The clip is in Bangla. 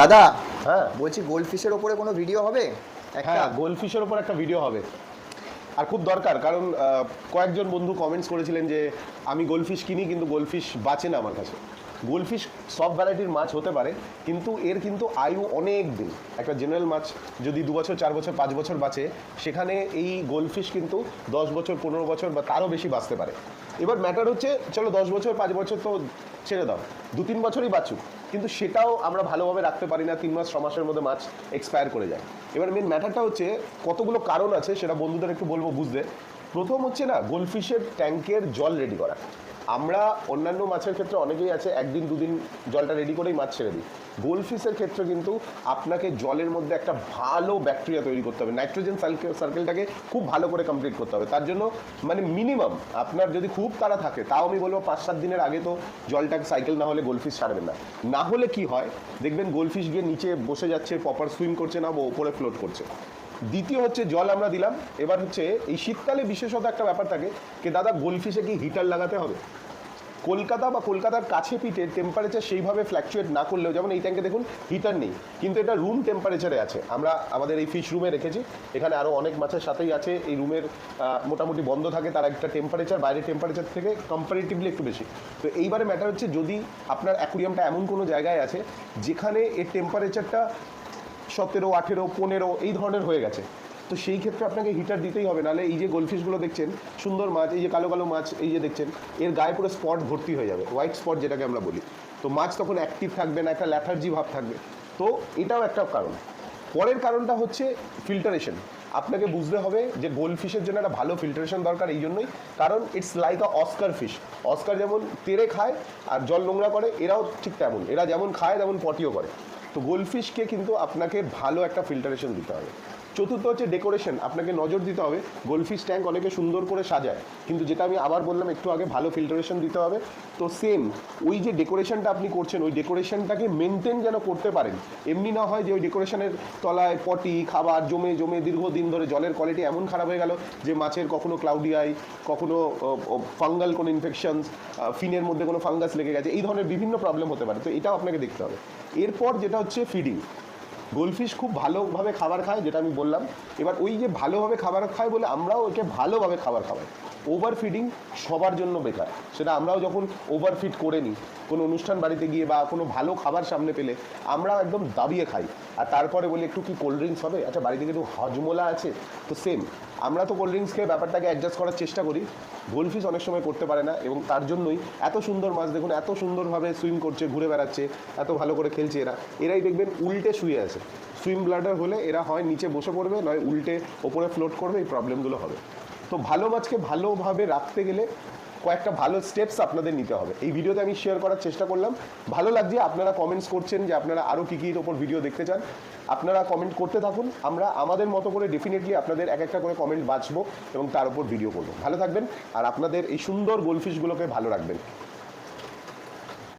দাদা হ্যাঁ। বলছি গোল্ড ফিশের ওপরে কোনো ভিডিও হবে? একটা। হ্যাঁ গোল্ডফিশের ওপর একটা ভিডিও হবে। আর খুব দরকার কারণ কয়েকজন বন্ধু কমেন্টস করেছিলেন যে আমি গোল্ডফিশ কিনি কিন্তু গোল্ডফিশ বাঁচে না আমার কাছে। গোল্ডফিশ সব ভ্যারাইটির মাছ হতে পারে কিন্তু এর কিন্তু আয়ু অনেক দিন। একটা জেনারেল মাছ যদি দু বছর চার বছর পাঁচ বছর বাঁচে সেখানে এই গোল্ডফিশ কিন্তু দশ বছর পনেরো বছর বা তারও বেশি বাঁচতে পারে। এবার ম্যাটার হচ্ছে চলো দশ বছর পাঁচ বছর তো ছেড়ে দাও। দু তিন বছরই বাঁচুক। কিন্তু সেটাও আমরা ভালোভাবে রাখতে পারি না, তিন মাস, ছ মাসের মধ্যে মাছ এক্সপায়ার করে যায়। এবার মেন ম্যাটারটা হচ্ছে কতগুলো কারণ আছে সেটা বন্ধুদের একটু বলব বুঝতে। প্রথম হচ্ছে না গোলফিশের ট্যাঙ্কের জল রেডি করা। আমরা অন্যান্য মাছের ক্ষেত্রে অনেকেই আছে, একদিন, দুদিন জলটা রেডি করেই মাছ ছেড়ে দিই। গোলফিশের ক্ষেত্রে কিন্তু আপনাকে জলের মধ্যে একটা ভালো ব্যাকটেরিয়া তৈরি করতে হবে। নাইট্রোজেন সার্কেলটাকে খুব ভালো করে কমপ্লিট করতে হবে। তার জন্য মানে মিনিমাম আপনার যদি খুব তারা থাকে, তাও আমি বলব পাঁচ, সাত দিনের আগে তো জলটাকে সাইকেল না হলে গোলফিশ ছাড়বেন না। না হলে কি হয়? দেখবেন গোলফিশ গিয়ে নিচে বসে যাচ্ছে প্রপার সুইম করছে না বা ওপরে ফ্লোট করছে। দ্বিতীয় হচ্ছে জল আমরা দিলাম। এবার হচ্ছে এই শীতকালে বিশেষত একটা ব্যাপার থাকে যে, দাদা গোলফিশে কি হিটার লাগাতে হবে? কলকাতা বা কলকাতার কাছে পিঠে টেম্পারেচার সেইভাবে ফ্ল্যাকচুয়েট না করলেও, যেমন এই ট্যাঙ্কে দেখুন হিটার নেই। কিন্তু এটা রুম টেম্পারেচারে আছে। আমরা আমাদের এই ফিশ রুমে রেখেছি। এখানে আরও অনেক মাছের সাথেই আছে। এই রুমের মোটামুটি বন্ধ থাকে। তার একটা টেম্পারেচার বাইরের টেম্পারেচার থেকে কম্পারেটিভলি একটু বেশি। তো এইবারে ম্যাটার হচ্ছে যদি আপনার অ্যাকুরিয়ামটা এমন কোনো জায়গায় আছে, যেখানে এর টেম্পারেচারটা সতেরো, আঠেরো, পনেরো, এই ধরনের হয়ে গেছে। তো সেই ক্ষেত্রে আপনাকে হিটার দিতেই হবে, নাহলে এই যে গোলফিশগুলো দেখছেন, সুন্দর মাছ, এই যে কালো কালো মাছ, এই যে দেখছেন, এর গায়ে পুরো স্পট ভর্তি হয়ে যাবে হোয়াইট স্পট যেটাকে আমরা বলি। তো মাছ তখন অ্যাক্টিভ থাকবে না, একটা ল্যাথার্জি ভাব থাকবে। তো এটাও একটা কারণ। পরের কারণটা হচ্ছে ফিল্টারেশন আপনাকে বুঝতে হবে যে গোল্ড ফিশের জন্য একটা ভালো ফিল্টারেশন দরকার এই জন্যই, কারণ it's like a Oscar fish Oscar যেমন তেরে খায়, আর জল নোংরা করে, এরাও ঠিক তেমন। এরা যেমন খায়, তেমন পটিও করে। তো গোল্ডফিশকে কিন্তু আপনাকে ভালো একটা ফিল্টারেশন দিতে হবে। চতুর্থ হচ্ছে ডেকোরেশন আপনাকে নজর দিতে হবে গোলফিশ ট্যাঙ্ক অনেকে সুন্দর করে সাজায়, কিন্তু যেটা আমি আবার বললাম, একটু আগে ভালো ফিল্টারেশন দিতে হবে। তো সেম ওই যে ডেকোরেশনটা আপনি করছেন, ওই ডেকোরেশনটাকে মেনটেন যেন করতে পারেন। এমনি না হয় যে ওই ডেকোরেশনের তলায় পটি, খাবার জমে জমে দীর্ঘদিন ধরে জলের কোয়ালিটি এমন খারাপ হয়ে গেল যে মাছের কখনো ক্লাউডিয়াই কখনো ফাঙ্গাল কোনো ইনফেকশন ফিনের মধ্যে কোনো ফাঙ্গাস লেগে গেছে, এই ধরনের বিভিন্ন প্রবলেম হতে পারে। তো এটাও আপনাকে দেখতে হবে। এরপর যেটা হচ্ছে ফিডিং। গোলফিশ খুব ভালোভাবে খাবার খায়, যেটা আমি বললাম। এবার ওই যে ভালোভাবে খাবার খায় বলে আমরাও ওকে ভালোভাবে খাবার খাওয়াই। ওভার ফিডিং সবার জন্য বেকার। সেটা আমরাও যখন ওভার ফিড করে নিই কোনো অনুষ্ঠান বাড়িতে গিয়ে বা কোনো ভালো খাবার সামনে পেলে আমরা একদম দাবিয়ে খাই। আর তারপরে বলি, একটু কি কোল্ড ড্রিঙ্কস হবে? আচ্ছা বাড়িতে একটু হজমোলা আছে। তো সেম আমরা তো কোল্ড ড্রিঙ্কস খেয়ে ব্যাপারটাকে অ্যাডজাস্ট করার চেষ্টা করি। গোলফিশ অনেক সময় করতে পারে না এবং তার জন্যই এত সুন্দর মাছ, দেখুন, এত সুন্দরভাবে সুইম করছে, ঘুরে বেড়াচ্ছে, এত ভালো করে খেলছে এরা। এরাই দেখবেন উল্টে শুয়ে আছে। সুইম ব্লাডার হলে এরা হয় নিচে বসে পড়বে, নয় উল্টে ওপরে ফ্লোট করবে, এই প্রবলেমগুলো হবে। তো ভালো মাছকে ভালোভাবে রাখতে গেলে কয়েকটা ভালো স্টেপস আপনাদের নিতে হবে। এই ভিডিওতে আমি শেয়ার করার চেষ্টা করলাম। ভালো লাগছে আপনারা কমেন্টস করছেন যে আপনারা আরও কী কীর ওপর ভিডিও দেখতে চান। আপনারা কমেন্ট করতে থাকুন। আমরা আমাদের মতো করে ডেফিনেটলি আপনাদের এক একটা করে কমেন্ট বাঁচবো এবং তার উপর ভিডিও করব। ভালো থাকবেন। আর আপনাদের এই সুন্দর গোলফিশগুলোকে ভালো রাখবেন।